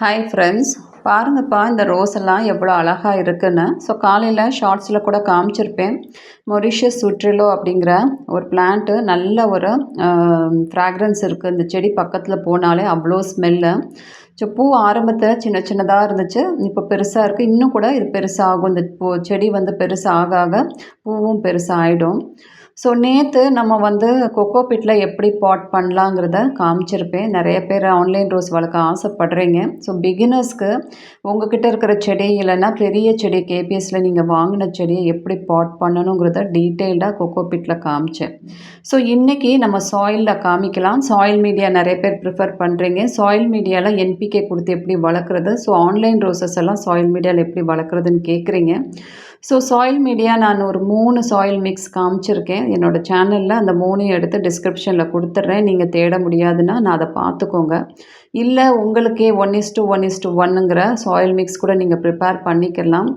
Hi friends பாருங்கப்பா இந்த rose எல்லாம் எவ்வளோ அழகாக இருக்குன்னு. ஸோ காலையில் ஷார்ட்ஸில் கூட காமிச்சிருப்பேன். மொரிஷியஸ் சுற்றிலோ அப்படிங்கிற ஒரு பிளான்ட்டு நல்ல ஒரு ஃப்ராக்ரன்ஸ் இருக்குது இந்த செடி பக்கத்தில் போனாலே அவ்வளோ ஸ்மெல்லு ஸோ பூ ஆரம்பத்தில் சின்ன சின்னதாக இருந்துச்சு. இப்போ பெருசாக இருக்குது இன்னும் கூட இது பெருசாகும். இந்த பூ செடி வந்து பெருசாக ஆக ஆக பூவும் பெருசாக ஆகிடும் ஸோ நேற்று நம்ம வந்து கொக்கோ பிட்டில் எப்படி பாட் பண்ணலாங்கிறத காமிச்சிருப்பேன். நிறைய பேர் ஆன்லைன் ரோஸ் வளர்க்க ஆசைப்படுறீங்க. ஸோ பிகினர்ஸ்க்கு உங்ககிட்ட இருக்கிற செடி இல்லைன்னா பெரிய செடி கேபிஎஸில் நீங்கள் வாங்கின செடியை எப்படி பாட் பண்ணணுங்கிறத டீட்டெயில்டாக கொக்கோ பிட்டில் காமிச்சேன். ஸோ இன்றைக்கி நம்ம சாயிலில் காமிக்கலாம். சாயில் மீடியா நிறைய பேர் ப்ரிஃபர் பண்ணுறீங்க சாயில் மீடியாவில் என்பிகே கொடுத்து எப்படி வளர்க்குறது? ஸோ ஆன்லைன் ரோசஸ் எல்லாம் சாயில் மீடியாவில் எப்படி வளர்க்குறதுன்னு கேட்குறீங்க. ஸோ சாயில் மீடியா நான் ஒரு மூணு சாயில் மிக்ஸ் காமிச்சிருக்கேன். என்னோடய சேனலில் அந்த மூணையும் எடுத்து டிஸ்கிரிப்ஷனில் கொடுத்துட்றேன் நீங்கள் தேட முடியாதுன்னா நான் அதை பார்த்துக்கோங்க. இல்லை உங்களுக்கே one is two one is two ஒன்னுங்கிற soil mix கூட நீங்கள் ப்ரிப்பேர் பண்ணிக்கலாம்.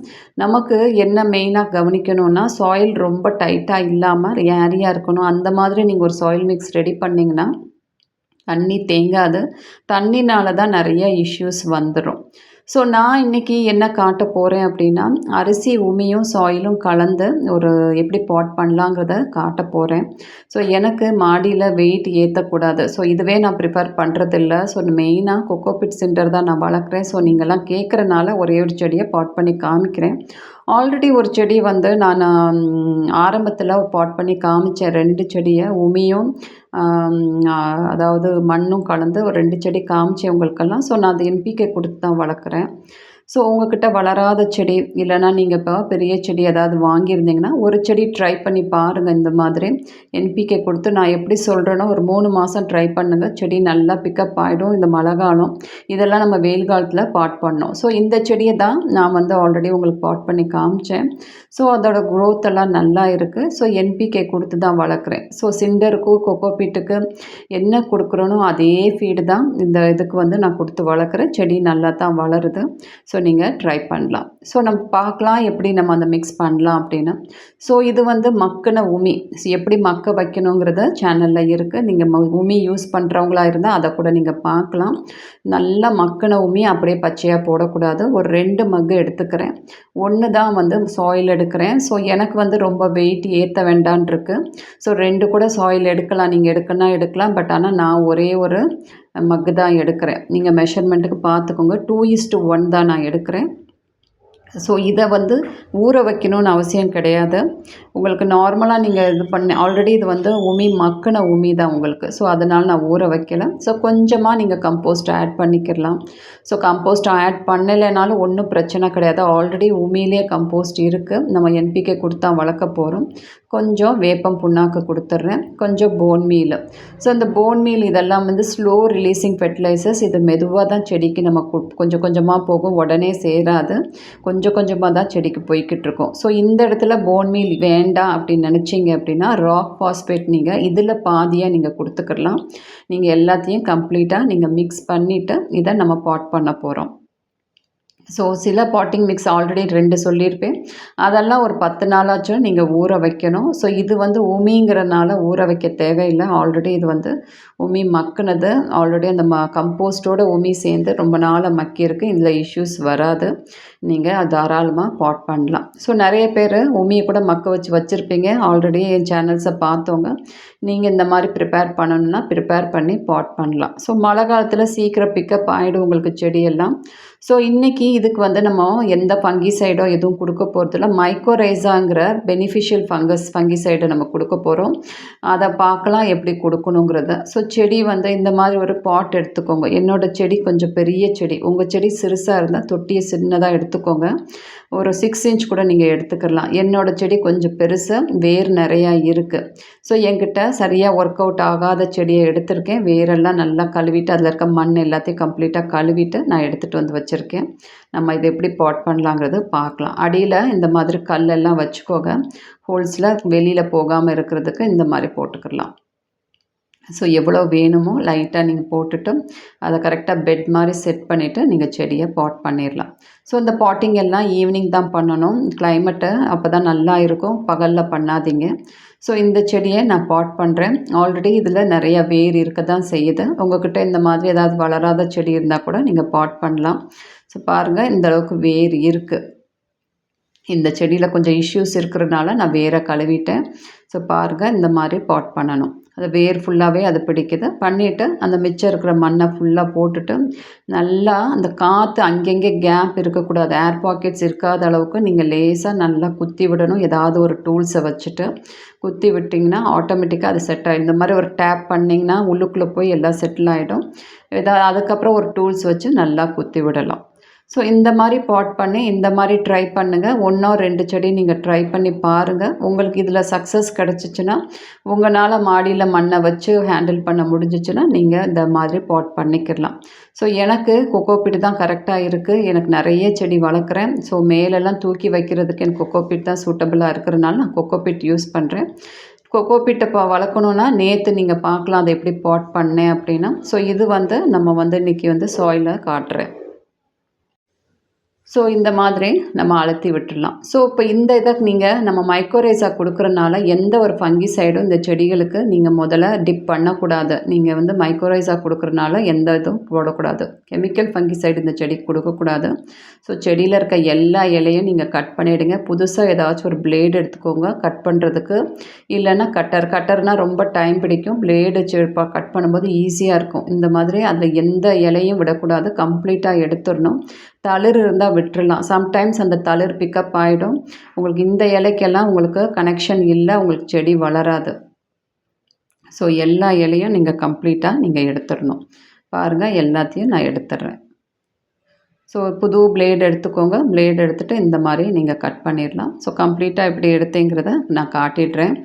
நமக்கு என்ன மெயினாக கவனிக்கணும்னா சாயில் ரொம்ப டைட்டாக இல்லாமல் ஏரியாக இருக்கணும். அந்த மாதிரி நீங்கள் ஒரு சாயில் மிக்ஸ் ரெடி பண்ணிங்கன்னா தண்ணி தேங்காது. தண்ணினால தான் நிறைய இஷ்யூஸ் வந்துடும் ஸோ நான் இன்றைக்கி என்ன காட்ட போகிறேன் அப்படின்னா அரிசி உமியும் சாயிலும் கலந்து ஒரு எப்படி பாட் பண்ணலாங்கிறத காட்ட போகிறேன் ஸோ எனக்கு மாடியில் வெயிட் ஏற்றக்கூடாது ஸோ இதுவே நான் ப்ரிப்பேர் பண்ணுறதில்ல ஸோ மெயினாக கொக்கோபிட் சென்டர் தான் நான் வளர்க்குறேன். ஸோ நீங்கள்லாம் கேட்குறனால ஒரே ஒரு செடியை பாட் பண்ணி காமிக்கிறேன். ஆல்ரெடி ஒரு செடி வந்து நான் ஆரம்பத்தில் பாட் பண்ணி காமிச்சேன் ரெண்டு செடியை உமியும் அதாவது மண்ணும் கலந்து ஒரு ரெண்டு செடி காமிச்சேன் உங்களுக்கெல்லாம். ஸோ நான் அது என்பிகே கொடுத்து தான் வளர்க்குறேன். ஸோ உங்ககிட்ட வளராத செடி இல்லைனா நீங்கள் இப்போ பெரிய செடி ஏதாவது வாங்கியிருந்தீங்கன்னா ஒரு செடி ட்ரை பண்ணி பாருங்கள் இந்த மாதிரி. என்பிகே கொடுத்து நான் எப்படி சொல்கிறேன்னா ஒரு மூணு மாதம் ட்ரை பண்ணுங்கள் செடி நல்லா பிக்கப் ஆகிடும் இந்த மழை காலம் இதெல்லாம் நம்ம வெயில் காலத்தில் பாட் பண்ணோம். ஸோ இந்த செடியை தான் நான் வந்து ஆல்ரெடி உங்களுக்கு பாட் பண்ணி காமிச்சேன். ஸோ அதோட க்ரோத் எல்லாம் நல்லா இருக்குது ஸோ என்பிகே கொடுத்து தான் வளர்க்குறேன். ஸோ சிண்டருக்கும் கொக்கோ பீட்டுக்கு என்ன கொடுக்குறோனோ அதே ஃபீடு தான் இந்த இதுக்கு வந்து நான் கொடுத்து வளர்க்குறேன். செடி நல்லா தான் வளருது. ஸோ ஸோ நீங்கள் ட்ரை பண்ணலாம். ஸோ நம்ம பார்க்கலாம் எப்படி நம்ம அந்த மிக்ஸ் பண்ணலாம் அப்படின்னு. ஸோ இது வந்து மக்கின உமி. ஸோ எப்படி மக்க வைக்கணுங்கிறத சேனலில் இருக்குது நீங்கள் ம உமி யூஸ் பண்ணுறவங்களா இருந்தால் அதை கூட நீங்கள் பார்க்கலாம். நல்லா மக்கின உமி அப்படியே பச்சையாக போடக்கூடாது. ஒரு ரெண்டு மக்கு எடுத்துக்கிறேன். ஒன்று தான் வந்து சாயில் எடுக்கிறேன். ஸோ எனக்கு வந்து ரொம்ப வெயிட் ஏற்ற வேண்டான் இருக்குது ஸோ ரெண்டு கூட சாயில் எடுக்கலாம். நீங்கள் எடுக்கணும்னா எடுக்கலாம். பட் ஆனால் நான் ஒரே ஒரு மக்கு தான் எடுக்கிறேன். நீங்கள் மெஷர்மெண்ட்டுக்கு பார்த்துக்கோங்க. டூ இஸ்ட்டு ஒன் தான் நான் எடுக்கிறேன். ஸோ இதை வந்து ஊற வைக்கணும்னு அவசியம் கிடையாது. உங்களுக்கு நார்மலாக நீங்கள் இது பண்ண ஆல்ரெடி இது வந்து உமி மக்கின உமி தான் உங்களுக்கு. ஸோ அதனால் நான் ஊற வைக்கல. ஸோ கொஞ்சமாக நீங்கள் கம்போஸ்ட் ஆட் பண்ணிக்கிடலாம். ஸோ கம்போஸ்ட் ஆட் பண்ணலைனாலும் ஒன்றும் பிரச்சனை கிடையாது. ஆல்ரெடி உமியிலே கம்போஸ்ட் இருக்குது நம்ம என்பிகே கொடுத்தா வளர்க்க போகிறோம் கொஞ்சம் வேப்பம் புண்ணாக்கு கொடுத்துட்றேன். கொஞ்சம் போன் மீல் ஸோ இந்த போன் மீல் இதெல்லாம் வந்து ஸ்லோ ரிலீஸிங் ஃபெர்டிலைசர்ஸ் இது மெதுவாக தான் செடிக்கு நம்ம கொஞ்சம் கொஞ்சமாக போகும். உடனே சேராது. கொஞ்சம் கொஞ்சம் கொஞ்சமாக தான் செடிக்கு போய்கிட்டு இருக்கும் ஸோ இந்த இடத்துல போன் மீல் வேண்டாம் அப்படின்னு நினச்சிங்க அப்படின்னா ராக் ஃபாஸ்பேட் நீங்கள் இதில் பாதியாக நீங்கள் கொடுத்துக்கலாம் நீங்கள் எல்லாத்தையும் கம்ப்ளீட்டாக நீங்கள் மிக்ஸ் பண்ணிவிட்டு இதை நம்ம பாட் பண்ண போகிறோம் ஸோ சில பாட்டிங் மிக்ஸ் ஆல்ரெடி ரெண்டு சொல்லியிருப்பேன். அதெல்லாம் ஒரு பத்து நாளாச்சும் நீங்கள் ஊற வைக்கணும். ஸோ இது வந்து உமிங்கிறனால ஊற வைக்க தேவையில்லை. ஆல்ரெடி இது வந்து உமி மக்குனது. ஆல்ரெடி அந்த ம கம்போஸ்டோட உமி சேர்ந்து ரொம்ப நாளாக மக்கியிருக்கு. இதில் இஷ்யூஸ் வராது. நீங்கள் தாராளமாக பாட் பண்ணலாம். ஸோ நிறைய பேர் உமியை கூட மக்க வச்சு வச்சுருப்பீங்க. ஆல்ரெடி என் சேனல்ஸை பார்த்தவங்க. நீங்கள் இந்த மாதிரி ப்ரிப்பேர் பண்ணணுன்னா ப்ரிப்பேர் பண்ணி பாட் பண்ணலாம். ஸோ மழை காலத்தில் சீக்கிரம் பிக்கப் ஆகிடும் உங்களுக்கு செடியெல்லாம். ஸோ இன்றைக்கி இதுக்கு வந்து நம்ம எந்த ஃபங்கிசைடோ எதுவும் கொடுக்க போகிறதில்ல மைக்கோரைசாங்கிற பெனிஃபிஷியல் ஃபங்கஸ் ஃபங்கிசைடை நம்ம கொடுக்க போகிறோம் அதை பார்க்கலாம் எப்படி கொடுக்கணுங்கிறத. ஸோ செடி வந்து இந்த மாதிரி ஒரு பாட் எடுத்துக்கோங்க. என்னோடய செடி கொஞ்சம் பெரிய செடி. உங்கள் செடி சிறுசாக இருந்தால் தொட்டியை சின்னதாக எடுத்துக்கோங்க. ஒரு சிக்ஸ் இன்ச் கூட நீங்கள் எடுத்துக்கலாம். என்னோடய செடி கொஞ்சம் பெருசாக வேர் நிறையா இருக்குது ஸோ என்கிட்ட சரியாக ஒர்க் அவுட் ஆகாத செடியை எடுத்திருக்கேன். வேரெல்லாம் நல்லா கழுவிட்டு அதில் இருக்க மண் எல்லாத்தையும் கம்ப்ளீட்டாக கழுவிட்டு நான் எடுத்துகிட்டு வந்து வச்சுருக்கேன். நம்ம இதை எப்படி பாட் பண்ணலாங்கிறது பார்க்கலாம். அடியில் இந்த மாதிரி கல்லெல்லாம் வச்சுக்கோங்க. ஹோல்ஸில் வெளியில் போகாமல் இருக்கிறதுக்கு இந்த மாதிரி போட்டுக்கலாம். ஸோ எவ்வளோ வேணுமோ லைட்டாக நீங்கள் போட்டுட்டு அதை கரெக்டாக பெட் மாதிரி செட் பண்ணிவிட்டு நீங்கள் செடியை பாட் பண்ணிடலாம். ஸோ இந்த பாட்டிங் எல்லாம் ஈவினிங் தான் பண்ணணும். கிளைமேட்டு அப்போ தான் நல்லா இருக்கும். பகலில் பண்ணாதீங்க. ஸோ இந்த செடியை நான் பாட் பண்ணுறேன் ஆல்ரெடி இதில் நிறையா வேர் இருக்க தான் செய்யுது. உங்கள்கிட்ட இந்த மாதிரி ஏதாவது வளராத செடி இருந்தால் கூட நீங்கள் பாட் பண்ணலாம். ஸோ பாருங்கள் இந்த அளவுக்கு வேர் இருக்குது இந்த செடியில் கொஞ்சம் இஷ்யூஸ் இருக்கிறதுனால நான் வேற கழுவிட்டேன். ஸோ பாருங்கள் இந்த மாதிரி பாட் பண்ணணும். அது வேர் ஃபுல்லாகவே அது பிடிக்குது. பண்ணிவிட்டு அந்த மிச்சம் இருக்கிற மண்ணை ஃபுல்லாக போட்டுட்டு நல்லா அந்த காற்று அங்கங்கே கேப் இருக்கக்கூடாது. ஏர் பாக்கெட்ஸ் இருக்காத அளவுக்கு நீங்கள் லேசாக நல்லா குத்தி விடணும். ஏதாவது ஒரு டூல்ஸை வச்சுட்டு குத்தி விட்டிங்கன்னா ஆட்டோமேட்டிக்காக அது செட் ஆகிடும் இந்த மாதிரி ஒரு டேப் பண்ணிங்கன்னா உள்ளுக்குள்ளே போய் எல்லாம் செட்டில் ஆகிடும் ஏதாவது அதுக்கப்புறம் ஒரு டூல்ஸ் வச்சு நல்லா குத்தி விடலாம். ஸோ இந்த மாதிரி பாட் பண்ணி இந்த மாதிரி ட்ரை பண்ணுங்கள் ஒன்றோ ரெண்டு செடி நீங்கள் ட்ரை பண்ணி பாருங்கள் உங்களுக்கு இதில் சக்ஸஸ் கிடச்சிச்சின்னா உங்களால் மாடியில் மண்ணை வச்சு ஹேண்டில் பண்ண முடிஞ்சிச்சுன்னா நீங்கள் இந்த மாதிரி பாட் பண்ணிக்கிடலாம். ஸோ எனக்கு கொக்கோபிட் தான் கரெக்டாக இருக்குது எனக்கு நிறைய செடி வளர்க்குறேன். ஸோ மேலெல்லாம் தூக்கி வைக்கிறதுக்கு எனக்கு கொக்கோபிட் தான் சூட்டபுளாக இருக்கிறனால நான் கொக்கோபிட் யூஸ் பண்ணுறேன் கொக்கோபிட்டை இப்போ வளர்க்கணுன்னா நேற்று நீங்கள் பார்க்கலாம் அதை எப்படி பாட் பண்ணேன் அப்படின்னா. ஸோ இது வந்து நம்ம வந்து இன்றைக்கி வந்து சாயிலில் காட்டுறேன். ஸோ இந்த மாதிரி நம்ம அழுத்தி விட்டுடலாம். ஸோ இப்போ இந்த இதை நீங்கள் நம்ம மைக்ரோரைஸாக கொடுக்குறனால எந்த ஒரு ஃபங்கி சைடும் இந்த செடிகளுக்கு நீங்கள் முதல்ல டிப் பண்ணக்கூடாது. நீங்கள் வந்து மைக்ரோரைஸாக கொடுக்குறனால எந்த இதுவும் போடக்கூடாது. கெமிக்கல் ஃபங்கி சைடு இந்த செடிக்கு கொடுக்கக்கூடாது. ஸோ செடியில் இருக்க எல்லா இலையும் நீங்கள் கட் பண்ணிவிடுங்க புதுசாக ஏதாச்சும் ஒரு பிளேடு எடுத்துக்கோங்க. கட் பண்ணுறதுக்கு இல்லைன்னா கட்டர் கட்டர்னால் ரொம்ப டைம் பிடிக்கும். பிளேடு கட் பண்ணும்போது ஈஸியாக இருக்கும். இந்த மாதிரி அதில் எந்த இலையும் விடக்கூடாது. கம்ப்ளீட்டாக எடுத்துடணும். தளிர் இருந்தால் விட்டுறலாம். சம்டைம்ஸ் அந்த தளிர் பிக்கப் ஆகிடும் உங்களுக்கு இந்த இலைக்கெல்லாம் உங்களுக்கு கனெக்ஷன் இல்லை உங்களுக்கு செடி வளராது. ஸோ எல்லா இலையும் நீங்கள் கம்ப்ளீட்டாக நீங்கள் எடுத்துடணும். பாருங்கள் எல்லாத்தையும் நான் எடுத்துடுறேன். ஸோ புது பிளேடு எடுத்துக்கோங்க. பிளேடு எடுத்துகிட்டு இந்த மாதிரி நீங்கள் கட் பண்ணிடலாம். ஸோ கம்ப்ளீட்டாக எப்படி எடுத்தேங்கிறத நான் காட்டிடுறேன்.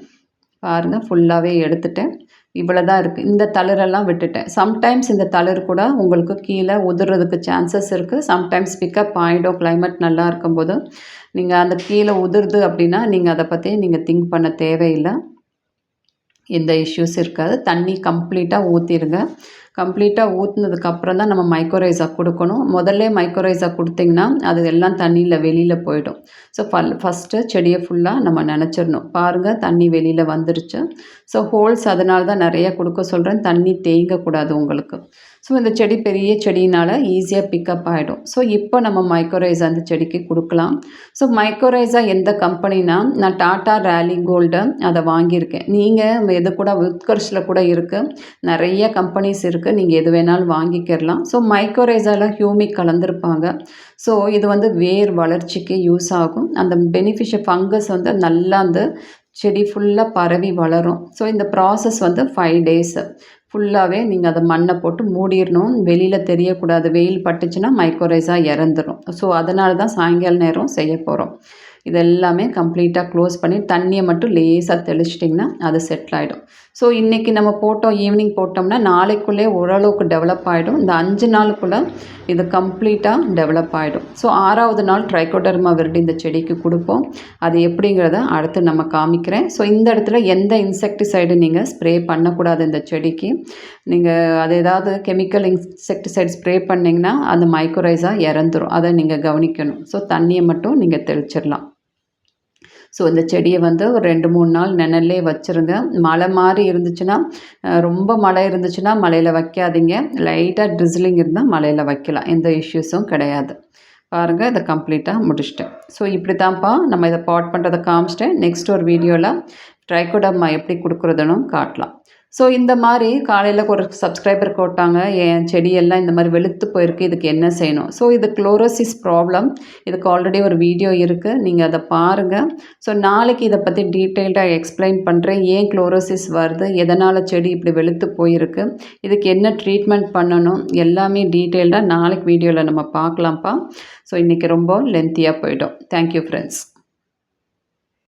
பாருங்கள் ஃபுல்லாகவே எடுத்துட்டேன். இவ்வளோ தான் இருக்குது இந்த தளரெல்லாம் விட்டுட்டேன். சம்டைம்ஸ் இந்த தளர் கூட உங்களுக்கு கீழே உதுறதுக்கு சான்சஸ் இருக்குது சம்டைம்ஸ் பிக்கப் ஆகிடும் கிளைமேட் நல்லா இருக்கும்போது நீங்கள் அந்த கீழே உதிருது அப்படின்னா நீங்கள் அதை பற்றி நீங்கள் திங்க் பண்ண தேவையில்லை. எந்த இஷ்யூஸ் இருக்காது. தண்ணி கம்ப்ளீட்டாக ஊற்றிடுங்க கம்ப்ளீட்டாக ஊற்றுனதுக்கப்புறம் தான் நம்ம மைக்ரோரைஸாக கொடுக்கணும். முதல்ல மைக்ரோரைஸாக கொடுத்திங்கன்னா அது எல்லாம் தண்ணியில் வெளியில் போயிடும். ஸோ ஃபல் ஃபஸ்ட்டு செடியை ஃபுல்லாக நம்ம நினச்சிடணும். பாருங்கள் தண்ணி வெளியில் வந்துருச்சு. ஸோ ஹோல்ஸ் அதனால தான் நிறைய கொடுக்க சொல்கிறேன் தண்ணி தேங்கக்கூடாது உங்களுக்கு. ஸோ இந்த செடி பெரிய செடினால் ஈஸியாக பிக்கப் ஆகிடும் ஸோ இப்போ நம்ம மைக்ரோரைஸ் அந்த செடிக்கு கொடுக்கலாம். ஸோ மைக்ரோரைஸாக எந்த கம்பெனினா நான் டாட்டா ரேலி கோல்டு அதை வாங்கியிருக்கேன். நீங்கள் எது கூட உத்கர்ஷில் கூட இருக்குது நிறைய கம்பெனிஸ் இருக்குது நீங்கள் எது வேணாலும் வாங்கிக்கிறலாம் ஸோ மைக்ரோரைஸால் ஹியூமிக் கலந்துருப்பாங்க. ஸோ இது வந்து வேர் வளர்ச்சிக்கு யூஸ் ஆகும். அந்த பெனிஃபிஷியல் ஃபங்கஸ் வந்து நல்லா அந்த செடி ஃபுல்லாக பரவி வளரும். ஸோ இந்த ப்ராசஸ் வந்து ஃபைவ் டேஸு ஃபுல்லாகவே நீங்கள் அதை மண்ணை போட்டு மூடிடணும். வெளியில் தெரியக்கூடாது. வெயில் பட்டுச்சுன்னா மைக்ரோரைஸாக இறந்துடும் ஸோ அதனால தான் சாயங்கால நேரம் செய்ய போகிறோம் இதெல்லாமே கம்ப்ளீட்டாக க்ளோஸ் பண்ணி தண்ணியை மட்டும் லேசாக தெளிச்சிட்டிங்கன்னா அது செட்டில் ஆகிடும் ஸோ இன்றைக்கி நம்ம போட்டோம் ஈவினிங் போட்டோம்னா நாளைக்குள்ளே ஓரளவுக்கு டெவலப் ஆகிடும் இந்த அஞ்சு நாளுக்குள்ளே இது கம்ப்ளீட்டாக டெவலப் ஆகிடும் ஸோ ஆறாவது நாள் ட்ரைகோடர்மா விரடி இந்த செடிக்கு கொடுப்போம். அது எப்படிங்கிறத அடுத்து நம்ம காமிக்கிறேன். ஸோ இந்த இடத்துல எந்த இன்செக்டிசைடு நீங்கள் ஸ்ப்ரே பண்ணக்கூடாது இந்த செடிக்கு. நீங்கள் அது ஏதாவது கெமிக்கல் இன்செக்டிசைட் ஸ்ப்ரே பண்ணிங்கன்னா அந்த மைக்ரோரைஸாக இறந்துடும் அதை நீங்கள் கவனிக்கணும். ஸோ தண்ணியை மட்டும் நீங்கள் தெளிச்சிடலாம். ஸோ இந்த செடியை வந்து ஒரு ரெண்டு மூணு நாள் நிழல்லே வச்சுருங்க. மழை மாதிரி இருந்துச்சுன்னா ரொம்ப மழை இருந்துச்சுன்னா மழையில் வைக்காதீங்க. லைட்டாக ட்ரிஸ்லிங் இருந்தால் மழையில் வைக்கலாம். எந்த இஷ்யூஸும் கிடையாது. பாருங்கள் இதை கம்ப்ளீட்டாக முடிச்சிட்டேன். ஸோ இப்படி தான்ப்பா நம்ம இதை பாட் பண்ணுறதை காமிச்சிட்டேன். நெக்ஸ்ட் ஒரு வீடியோவில் ட்ரைகோடம்மா எப்படி கொடுக்குறதுன்னு காட்டலாம். ஸோ இந்த மாதிரி காலையில் ஒரு சப்ஸ்கிரைபர் போட்டாங்க. என் செடியெல்லாம் இந்த மாதிரி வெளுத்து போயிருக்கு. இதுக்கு என்ன செய்யணும்? ஸோ இது குளோரோசிஸ் ப்ராப்ளம் இதுக்கு ஆல்ரெடி ஒரு வீடியோ இருக்குது நீங்கள் அதை பாருங்கள் ஸோ நாளைக்கு இதை பற்றி டீட்டெயில்டாக எக்ஸ்பிளைன் பண்ணுறேன் ஏன் குளோரோசிஸ் வருது? எதனால் செடி இப்படி வெளுத்து போயிருக்கு? இதுக்கு என்ன ட்ரீட்மெண்ட் பண்ணணும்? எல்லாமே டீட்டெயில்டாக நாளைக்கு வீடியோவில் நம்ம பார்க்கலாம்ப்பா. ஸோ இன்றைக்கி ரொம்ப லென்த்தியாக போயிடும். Thank you friends